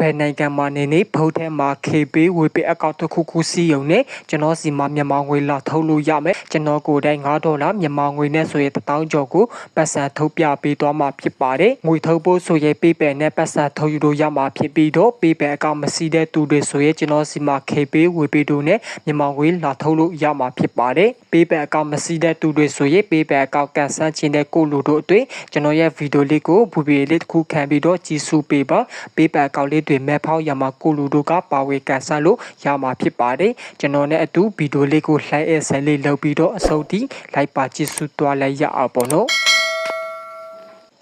ဘယ်နိုင်ငံမှာနေနေဘုတ်ထဲမှာ KB ဝေပေးအကောင့်တစ်ခုခုစီးရုံနဲ့ကျွန်တော်စီမှာမြန်မာငွေလာထုတ်လို့ရမယ်ကျွန်တော်ကိုယ်တိုင်9ဒေါ်လာမြန်မာငွေနဲ့ဆိုရင်1000ကျော်ကိုပတ်စံထုတ်ပြပေးသွားမှာဖြစ်ပါတယ်ငွေထုတ်ဖို့ဆိုရင် PayPal နဲ့ပတ်စံထုတ်ယူလို့ရမှာဖြစ်ပြီးတော့ PayPal အကောင့်မစီးတဲ့သူတွေဆိုရင်ကျွန်တော်စီမှာ KB ဝေပေးတို့နဲ့မြန်မာငွေလာထုတ်လို့ရမှာဖြစ်ပါတယ် PayPal အကောင့်မစီးတဲ့သူတွေဆိုရင် PayPal အကောင့်ကန်ဆယ်ခြင်းတဲ့ကိုလူတို့အတွက်ကျွန်တော်ရဲ့ဗီဒီယိုလေးကိုဘူဘီလေးတစ်ခုခံပြီးတော့ကြည့်စုပေးပါ PayPal အကောင့်လေးတွေမဲ့ဖောက်ရမှာကိုလူတို့ကပါဝေကန်ဆယ်လို့ရမှာဖြစ်ပါတယ်ကျွန်တော်နဲ့အတူဗီဒီယိုလေးကို like အဆက်လေးလုပ်ပြီးတော့အဆုံးထိ like ပါကြည့်စုသွားလိုက်ရအောင်ပေါ့နော်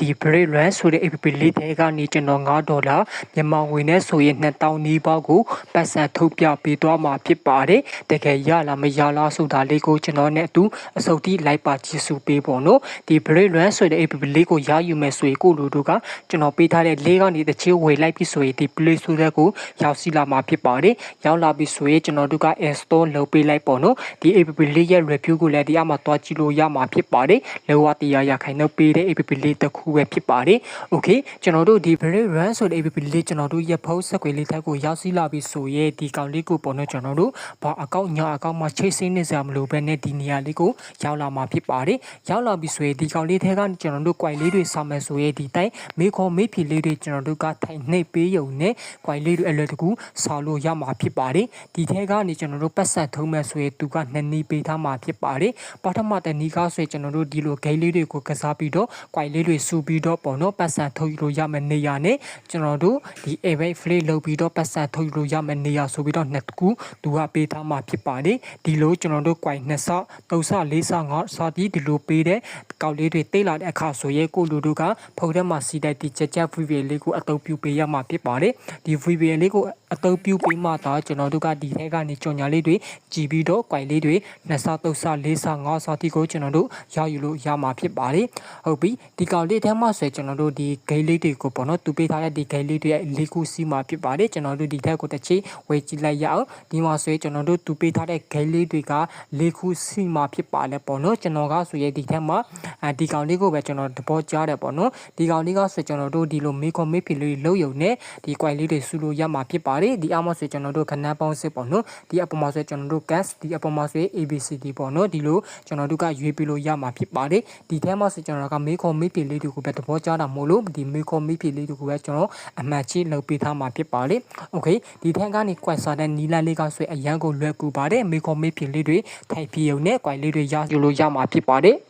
ဒီ break run ဆိုတဲ့ app လေးတွေကနေကျွန်တော်9ဒေါ်လာမြန်မာငွေနဲ့ဆိုရင်2000နီးပါးကိုပတ်စံထုတ်ပြပေးသွားမှာဖြစ်ပါတယ်တကယ်ရလားမရလားဆိုတာလေးကိုကျွန်တော်နဲ့အတူအစုပ်တိလိုက်ပါကြည့်စုပေးပေါ့နော်ဒီ break run ဆိုတဲ့ app လေးကိုရယူမယ်ဆိုရင်ကိုလူတို့ကကျွန်တော်ပေးထားတဲ့လေးကနေတစ်ချို့ဝေလိုက်ပြီဆိုရင်ဒီ play store ကိုရောက်စီလာမှာဖြစ်ပါတယ်ရောက်လာပြီဆိုရင်ကျွန်တော်တို့က install လုပ်ပေးလိုက်ပေါ့နော်ဒီ app လေးရဲ့ review ကိုလည်းဒီအမှတွားကြည့်လို့ရမှာဖြစ်ပါတယ်လောကတရားရခိုင်နှုတ်ပေးတဲ့ app လေးတစ်ခုပဲဖြစ်ပါတယ်။ Okay ကျွန်တော်တို့ဒီ Brave Run ဆိုတဲ့ app လေးကျွန်တော်တို့ရဲ့ဖုန်းဆက်ကွယ်လေးထက်ကိုရောက်စီလာပြီဆိုရင်ဒီကောင်လေးကိုပေါ့နော်ကျွန်တော်တို့ဘာအကောင့်ညာအကောင့်မှာချိတ်ဆင်းနေစရာမလိုဘဲနဲ့ဒီနေရာလေးကိုရောက်လာမှာဖြစ်ပါတယ်။ရောက်လာပြီဆိုရင်ဒီကောင်လေးထဲကကျွန်တော်တို့ quite လေးတွေစာမယ်ဆိုရင်ဒီတိုင်းမေခေါ်မေးဖြေလေးတွေကျွန်တော်တို့ကထိုင်နှိပ်ပေးရုံနဲ့ quite လေးတွေအလွယ်တကူဆော်လို့ရမှာဖြစ်ပါတယ်။ဒီထဲကနေကျွန်တော်တို့ပတ်ဆက်ထုံးမယ်ဆိုရင်သူကနှစ်နည်းပေးထားမှာဖြစ်ပါတယ်။ပထမတနည်းကဆိုရင်ကျွန်တော်တို့ဒီလို gate လေးတွေကိုကစားပြီးတော့ quite လေးတွေစုပြီးတော့ပေါ့နော်ပတ်စံထုတ်ယူလို့ရမယ့်နေရာနဲ့ကျွန်တော်တို့ဒီ event free လုပ်ပြီးတော့ပတ်စံထုတ်ယူလို့ရမယ့်နေရာဆိုပြီးတော့နှစ်ခုသူကပေးထားမှာဖြစ်ပါတယ်ဒီလိုကျွန်တော်တို့ quite နှစ်ဆသုံးဆလေးဆငါးဆဒီဒီလိုပေးတဲ့ကောက်လေးတွေတိတ်လာတဲ့အခါဆိုရဲကိုလူတို့ကဖုန်းထဲမှာစီတဲ့ဒီချက်ချက် VPN လေးကိုအသုံးပြုပေးရမှာဖြစ်ပါတယ်ဒီ VPN လေးကိုအသုံးပြုပေးမှသာကျွန်တော်တို့ကဒီထဲကနေကြော်ညာလေးတွေကြည်ပြီးတော့ quite လေးတွေနှစ်ဆသုံးဆလေးဆငါးဆဒီကိုကျွန်တော်တို့ရယူလို့ရမှာဖြစ်ပါတယ်ဟုတ်ပြီဒီကောက်လေးထဲမှာဆိုကျွန်တော်တို့ဒီဂိတ်လေးတွေကိုပေါ့နော်သူပေးထားတဲ့ဒီဂိတ်လေးတွေရဲ့လေးခုစီးမှာဖြစ်ပါတယ်ကျွန်တော်တို့ဒီထက်ကိုတစ်ချိန်ဝယ်ကြည့်လိုက်ရအောင်ဒီမှာဆိုရင်ကျွန်တော်တို့သူပေးထားတဲ့ဂိတ်လေးတွေကလေးခုစီးမှာဖြစ်ပါလဲပေါ့နော်ကျွန်တော်ကဆိုရင်ဒီထက်မှာအဲဒီကောင်လေးကိုပဲကျွန်တော်သဘောကျတယ်ပေါ့နော်ဒီကောင်လေးကဆိုကျွန်တော်တို့ဒီလိုမေကွန်မေဖီလေးလုံးယုံနဲ့ဒီ quite လေးတွေဆူလို့ရမှာဖြစ်ပါတယ်ဒီအမဆိုကျွန်တော်တို့ခဏပေါင်းစစ်ပေါ့နော်ဒီအပေါ်မှာဆိုကျွန်တော်တို့ gas ဒီအပေါ်မှာဆို ABCD ပေါ့နော်ဒီလိုကျွန်တော်တို့ကရွေးပြီးလို့ရမှာဖြစ်ပါတယ်ဒီထဲမှာဆိုကျွန်တော်ကမေကွန်မေဖီလေးတွေကိုပဲသဘောကျတာမို့လို့ဒီမေခေါ်မိဖြေလေးတို့ကိုပဲကျွန်တော်အမှတ်ချိလုပ်ပေးထားမှာဖြစ်ပါလေ။ Okay ဒီထက်ကနေ quite စာတဲ့နီလာလေးကဆွဲအရန်ကိုလွယ်ကူပါတယ်မေခေါ်မိဖြေလေးတွေထိုက်ပြီးုံနဲ့ quite လေးတွေရယူလို့ရမှာဖြစ်ပါတယ်။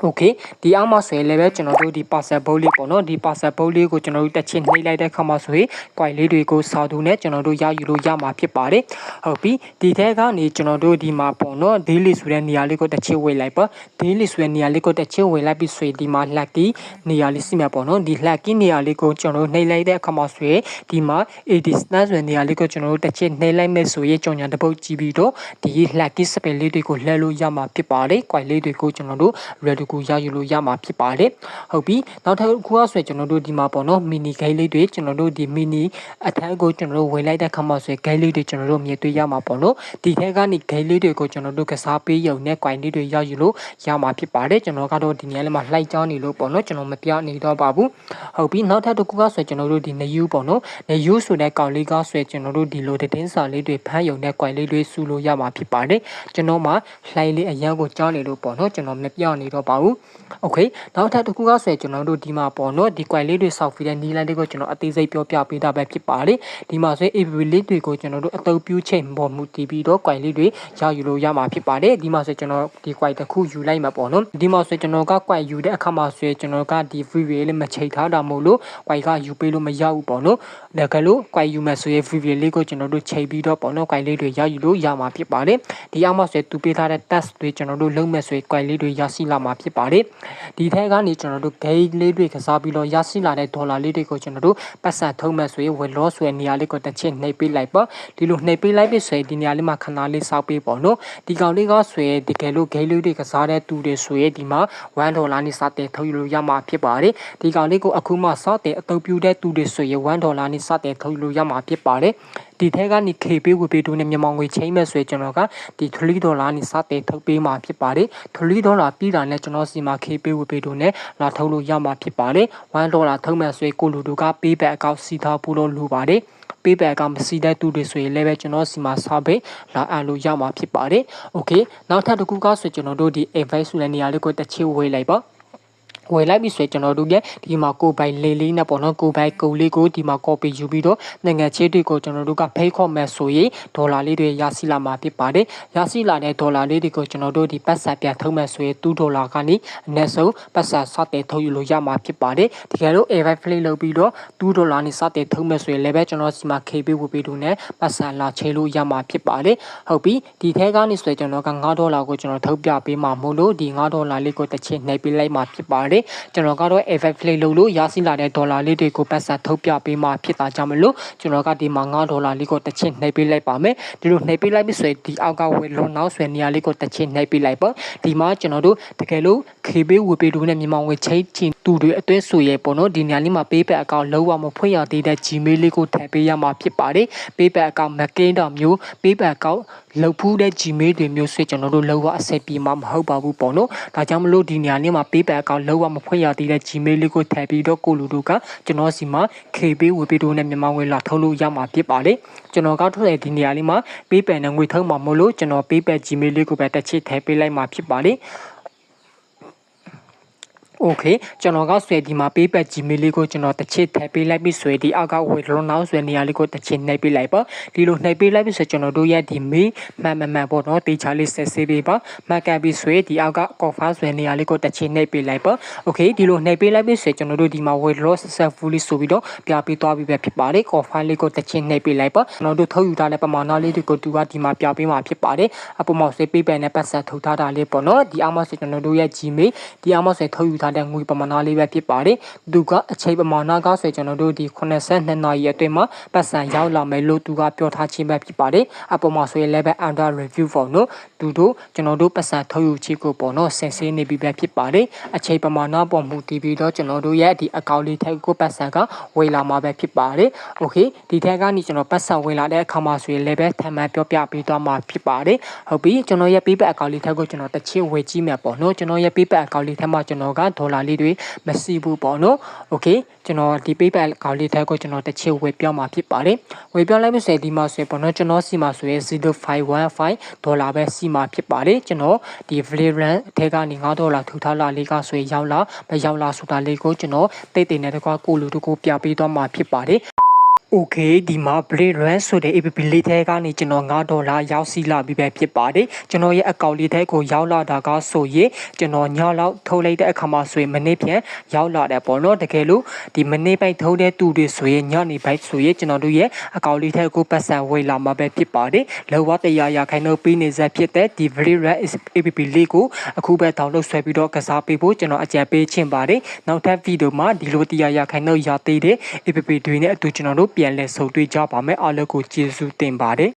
okay ဒီအောက်မှာဆိုရင်လည်းပဲကျွန်တော်တို့ဒီ parcel bowl လေးပေါ့နော်ဒီ parcel bowl လေးကိုကျွန်တော်တို့တက်ချင်းနှိပ်လိုက်တဲ့အခါမှာဆိုရင် quite လေးတွေကိုစာတူနဲ့ကျွန်တော်တို့ရယူလို့ရမှာဖြစ်ပါတယ်ဟုတ်ပြီဒီထဲကနေကျွန်တော်တို့ဒီမှာပေါ့နော် daily ဆိုတဲ့နေရာလေးကိုတက်ချင်းဝေလိုက်ပါ daily ဆိုတဲ့နေရာလေးကိုတက်ချင်းဝေလိုက်ပြီးဆိုရင်ဒီမှာ lucky နေရာလေးစီမှာပေါ့နော်ဒီ lucky နေရာလေးကိုကျွန်တော်တို့နှိပ်လိုက်တဲ့အခါမှာဆိုရင်ဒီမှာ80 snap ဆိုတဲ့နေရာလေးကိုကျွန်တော်တို့တက်ချင်းနှိပ်လိုက်မယ်ဆိုရင်ကြောင်ညာတစ်ပုတ်ကြည့်ပြီးတော့ဒီ lucky spell လေးတွေကိုလှည့်လို့ရမှာဖြစ်ပါတယ် quite လေးတွေကိုကျွန်တော်တို့ ready ကိုရယူလို့ရမှာဖြစ်ပါတယ်ဟုတ်ပြီနောက်တစ်ခုကဆိုရင်ကျွန်တော်တို့ဒီမှာပေါ့နော်မီနီဂိတ်လေးတွေကျွန်တော်တို့ဒီမီနီအထက်ကိုကျွန်တော်တို့ဝင်လိုက်တဲ့ခါမှာဆိုရင်ဂိတ်လေးတွေကျွန်တော်တို့မြင်တွေ့ရမှာပေါ့နော်ဒီထဲကနေဂိတ်လေးတွေကိုကျွန်တော်တို့ကစားပေးရုံနဲ့ coin လေးတွေရယူလို့ရမှာဖြစ်ပါတယ်ကျွန်တော်ကတော့ဒီနေရာလေးမှာလှိုက်ကြောင်းနေလို့ပေါ့နော်ကျွန်တော်မပြနေတော့ပါဘူးဟုတ်ပြီနောက်ထပ်တစ်ခုကဆိုရင်ကျွန်တော်တို့ဒီနယူးပေါ့နော်နယူးဆိုတဲ့ကောင်လေးကဆိုရင်ကျွန်တော်တို့ဒီလိုတင်းစာလေးတွေဖမ်းရုံနဲ့ coin လေးတွေစုလို့ရမှာဖြစ်ပါတယ်ကျွန်တော်မှလှိုက်လေးအရန်ကိုကြောင်းနေလို့ပေါ့နော်ကျွန်တော်မပြနေတော့ပါပါဘူး။ Okay နောက်ထပ်တစ်ခုကဆိုရင်ကျွန်တော်တို့ဒီမှာပေါ့နော်ဒီ coil လေးတွေဆောက်ပြီးတဲ့နီလန်တွေကိုကျွန်တော်အသေးစိတ်ပြောပြပေးတာပဲဖြစ်ပါလေ။ဒီမှာဆိုရင် ABB လေးတွေကိုကျွန်တော်တို့အသုံးပြုချိန်ပေါ်မူတည်ပြီးတော့ coil လေးတွေရယူလို့ရမှာဖြစ်ပါတယ်။ဒီမှာဆိုကျွန်တော်ဒီ coil တစ်ခုယူလိုက်မှာပေါ့နော်။ဒီမှာဆိုကျွန်တော်က coil ယူတဲ့အခါမှာဆိုရင်ကျွန်တော်ကဒီ free wheel လေးမချိန်ထားတာမို့လို့ coil ကယူပေးလို့မရဘူးပေါ့နော်။ဒါကလို့ coil ယူမယ်ဆိုရင် free wheel လေးကိုကျွန်တော်တို့ချိန်ပြီးတော့ပေါ့နော် coil လေးတွေရယူလို့ရမှာဖြစ်ပါတယ်။ဒီအောင်မှာဆိုရင်သူပေးထားတဲ့ task တွေကျွန်တော်တို့လုပ်မယ်ဆိုရင် coil လေးတွေရရှိလာမှာဖြစ်ပါတယ်ဒီထဲကနေကျွန်တော်တို့ gate လေးတွေကစားပြီးတော့ရရှိလာတဲ့ဒေါ်လာလေးတွေကိုကျွန်တော်တို့ပတ်စံထုံးမဲ့ဆိုရင်ဝယ်လို့ဆိုရနေရာလေးကိုတစ်ချက်နှိပ်ပေးလိုက်ပေါ့ဒီလိုနှိပ်ပေးလိုက်ပြီဆိုရင်ဒီနေရာလေးမှာခဏလေးစောက်ပေးပေါ့နော်ဒီကောင်လေးကဆိုရင်တကယ်လို့ gate လေးတွေကစားတဲ့သူတွေဆိုရင်ဒီမှာ1ဒေါ်လာနဲ့စတဲ့ထုတ်ယူလို့ရမှာဖြစ်ပါတယ်ဒီကောင်လေးကိုအခုမှစတဲ့အသုံးပြုတဲ့သူတွေဆိုရင်1ဒေါ်လာနဲ့စတဲ့ထုတ်ယူလို့ရမှာဖြစ်ပါတယ် ဒီထဲကနေ KB ဝေပေးတို့နဲ့မြန်မာငွေချိန်မဲ့ဆိုရင်ကျွန်တော်ကဒီ3ဒေါ်လာနေစတဲ့ထုတ်ပေးမှာဖြစ်ပါတယ်3ဒေါ်လာပြီးတာနဲ့ကျွန်တော်စီမှာ KB ဝေပေးတို့နဲ့လာထုတ်လို့ရမှာဖြစ်ပါတယ်1ဒေါ်လာထုတ်မဲ့ဆိုရင်ကိုလူတို့က payback account စီထားဖို့လို့လိုပါတယ် payback ကမစီတဲ့သူတွေဆိုရင်လည်းပဲကျွန်တော်စီမှာစာပေးလာအပ်လို့ရမှာဖြစ်ပါတယ်။ Okay နောက်ထပ်တစ်ခုကဆိုကျွန်တော်တို့ဒီ advice ဆိုတဲ့နေရာလေးကိုတစ်ချိဝေးလိုက်ပါ ဝယ်လိုက်ပြီဆိုရင်ကျွန်တော်တို့ရဲ့ဒီမှာကိုပိုင်လေးလေးနဲ့ပေါ့နော်ကိုပိုင်ကုံလေးကိုဒီမှာ copy ယူပြီးတော့နိုင်ငံချေးတွေကိုကျွန်တော်တို့ကဖိတ်ခေါ်မယ်ဆိုရင်ဒေါ်လာလေးတွေရရှိလာမှာဖြစ်ပါတယ်ရရှိလာတဲ့ဒေါ်လာလေးတွေကိုကျွန်တော်တို့ဒီပတ်ဆက်ပြန်ထုတ်မယ်ဆိုရင်2ဒေါ်လာကနေအနည်းဆုံးပတ်ဆက်စတဲ့ထုတ်ယူလို့ရမှာဖြစ်ပါတယ်တကယ်လို့ AVI play လုပ်ပြီးတော့2ဒေါ်လာနေစတဲ့ထုတ်မယ်ဆိုရင်လည်းပဲကျွန်တော်စီမှာ KB ဝယ်ပြီးတော့နဲ့ပတ်ဆက်လာချေလို့ရမှာဖြစ်ပါတယ်ဟုတ်ပြီဒီထဲကနေဆိုရင်ကျွန်တော်က9ဒေါ်လာကိုကျွန်တော်ထုတ်ပြပေးမှာမို့လို့ဒီ9ဒေါ်လာလေးကိုတစ်ချက်နှိပ်ပေးလိုက်မှာဖြစ်ပါတယ်ကျွန်တော်ကတော့ AVI play လုပ်လို့ရရှိလာတဲ့ဒေါ်လာလေးတွေကိုပတ်ဆက်ထုတ်ပြပေးမှာဖြစ်တာကြောင့်မလို့ကျွန်တော်ကဒီမှာ9ဒေါ်လာလေးကိုတစ်ချက်နှိပ်ပေးလိုက်ပါမယ်ဒီလိုနှိပ်ပေးလိုက်ပြီဆိုရင်ဒီအောက်ကဝယ်လွန်နောက်ဆွဲနေရာလေးကိုတစ်ချက်နှိပ်ပေးလိုက်ပါဒီမှာကျွန်တော်တို့တကယ်လို့ KB ဝယ်ပေးတို့နဲ့မြန်မာငွေချိတ်ချင်သူတွေအတွဲဆိုရဲပေါ့နော်ဒီနေရာလေးမှာ PayPal account လုံးဝမဖွင့်ရသေးတဲ့ Gmail လေးကိုထည့်ပေးရမှာဖြစ်ပါတယ် PayPal account မကင်းတော့မျိုး PayPal account လောက်ဖူးတဲ့ Gmail တွေမျိုးဆွဲကျွန်တော်တို့လုံးဝအဆက်ပြေမှာမဟုတ်ပါဘူးပေါ့နော်ဒါကြောင့်မလို့ဒီနေရာလေးမှာ PayPal account လုံးဝမဖွင့်ရသေးတဲ့ Gmail လေးကိုထည့်ပြီးတော့ကိုလူတို့ကကျွန်တော်စီမှာ KB ဝယ်ပေးတို့နဲ့မြန်မာငွေလာထုတ်လို့ရမှာဖြစ်ပါတယ်ကျွန်တော်ကထုတ်တဲ့ဒီနေရာလေးမှာ PayPal နဲ့ငွေထုတ်မှာမလို့ကျွန်တော် PayPal Gmail လေးကိုပဲတစ်ချက်ထည့်ပေးလိုက်မှာဖြစ်ပါတယ် โอเคကျွန်တော်ကဆွဲဒီမှာ PayPal Gmail လေးကိုကျွန်တော်တစ်ချက်ထည့်ပေးလိုက်ပြီးဆွဲဒီအောက်က withdraw now ဆွဲနေရာလေးကိုတစ်ချက်နှိပ်ပေးလိုက်ပါဒီလိုနှိပ်ပေးလိုက်ပြီးဆိုကျွန်တော်တို့ရဲ့ဒီ mail မှန်မှန်မှန်ပေါ့နော်တေချာလေးဆက်ဆေးပေးပါမှတ်ကန်ပြီးဆွဲဒီအောက်က confirm ဆွဲနေရာလေးကိုတစ်ချက်နှိပ်ပေးလိုက်ပါโอเคဒီလိုနှိပ်ပေးလိုက်ပြီးဆွဲကျွန်တော်တို့ဒီမှာ withdraw successfully ဆိုပြီးတော့ပြပေးသွားပြီးပဲဖြစ်ပါတယ် confirm လေးကိုတစ်ချက်နှိပ်ပေးလိုက်ပါကျွန်တော်တို့ထုတ်ယူထားတဲ့ပမာဏလေးတွေကိုသူကဒီမှာပြပေးမှာဖြစ်ပါတယ်အပေါ်မှာဆွဲ PayPal နဲ့ပတ်သက်ထုတ်ထားတာလေးပေါ့နော်ဒီအောက်မှာဆွဲကျွန်တော်တို့ရဲ့ Gmail ဒီအောက်မှာဆွဲထုတ်ယူထား တဲ့ငွေပမာဏလေးပဲဖြစ်ပါတယ်သူကအချိန်ပမာဏကဆိုကျွန်တော်တို့ဒီ82နာရီအတွင်းမှာပတ်စံရောက်လာမယ်လို့သူကပြောထားခြင်းပဲဖြစ်ပါတယ်အပေါ်မှာဆိုရင်လည်းပဲ under review ပေါ့နော်သူတို့ကျွန်တော်တို့ပတ်စံထုတ်ယူခြင်းကိုပေါ့နော်ဆင်ဆေးနေပြီပဲဖြစ်ပါတယ်အချိန်ပမာဏပေါ်မူတည်ပြီးတော့ကျွန်တော်တို့ရဲ့ဒီ account လေးထက်ကိုပတ်စံကဝေလာမှာပဲဖြစ်ပါတယ် okay ဒီထက်ကနေကျွန်တော်ပတ်စံဝေလာတဲ့အခါမှာဆိုရင်လည်းပဲထပ်မံပြောပြပေးသွားမှာဖြစ်ပါတယ်ဟုတ်ပြီကျွန်တော်ရဲ့ PayPal account လေးထက်ကိုကျွန်တော်တစ်ချစ်ဝေကြည့်မယ်ပေါ့နော်ကျွန်တော်ရဲ့ PayPal account လေးထက်မှာကျွန်တော်ကဒေါ်လာလေးတွေမရှိဘူးပေါ့နော်โอเคကျွန်တော်ဒီ PayPal account လေးထက်ကိုကျွန်တော်တစ်ချက်ဝယ်ပြောင်းမှာဖြစ်ပါတယ်ဝယ်ပြောင်းလိုက်လို့ဆိုရင်ဒီမှာဆိုရင်ပေါ့နော်ကျွန်တော်စီမှာဆိုရင်0515ဒေါ်လာပဲစီမှာဖြစ်ပါတယ်ကျွန်တော်ဒီ Valorant အထက်ကနေ9ဒေါ်လာထူထားလာလေးကဆိုရင်ရောက်လာမရောက်လာဆိုတာလေးကိုကျွန်တော်တိတ်တိတ်နဲ့တကွာကိုလူတို့ကိုပြပေးသွားမှာဖြစ်ပါတယ် Okay ဒီမှာ Blade Run ဆိုတဲ့ APP လေးထဲကနေကျွန်တော်9ဒေါ်လာရောက်စီလာပြီးပဲဖြစ်ပါတယ်ကျွန်တော်ရဲ့အကောင့်လေးထဲကိုရောက်လာတာကဆိုရင်ကျွန်တော်ညလောက်ထုတ်လိုက်တဲ့အခါမှာဆိုရင်မနေ့ပြန်ရောက်လာတယ်ပေါ့နော်တကယ်လို့ဒီမနေ့ပိုက်ထုတ်တဲ့သူတွေဆိုရင်ညနေပိုက်ဆိုရင်ကျွန်တော်တို့ရဲ့အကောင့်လေးထဲကိုပတ်စံဝေလာမှာပဲဖြစ်ပါတယ်လောကတရားရခိုင်တော့ပြီးနေစဖြစ်တဲ့ဒီ Blade Run APP လေးကိုအခုပဲ download ဆွဲပြီးတော့ကစားပေးဖို့ကျွန်တော်အကြံပေးချင်ပါတယ်နောက်ထပ်ဗီဒီယိုမှာဒီလိုတရားရခိုင်တော့ရသေးတဲ့ APP တွေနဲ့အတူကျွန်တော်တို့ပြန်လည်ဆုံတွေ့ကြပါမယ်အားလုံးကိုကျေးဇူးတင်ပါတယ်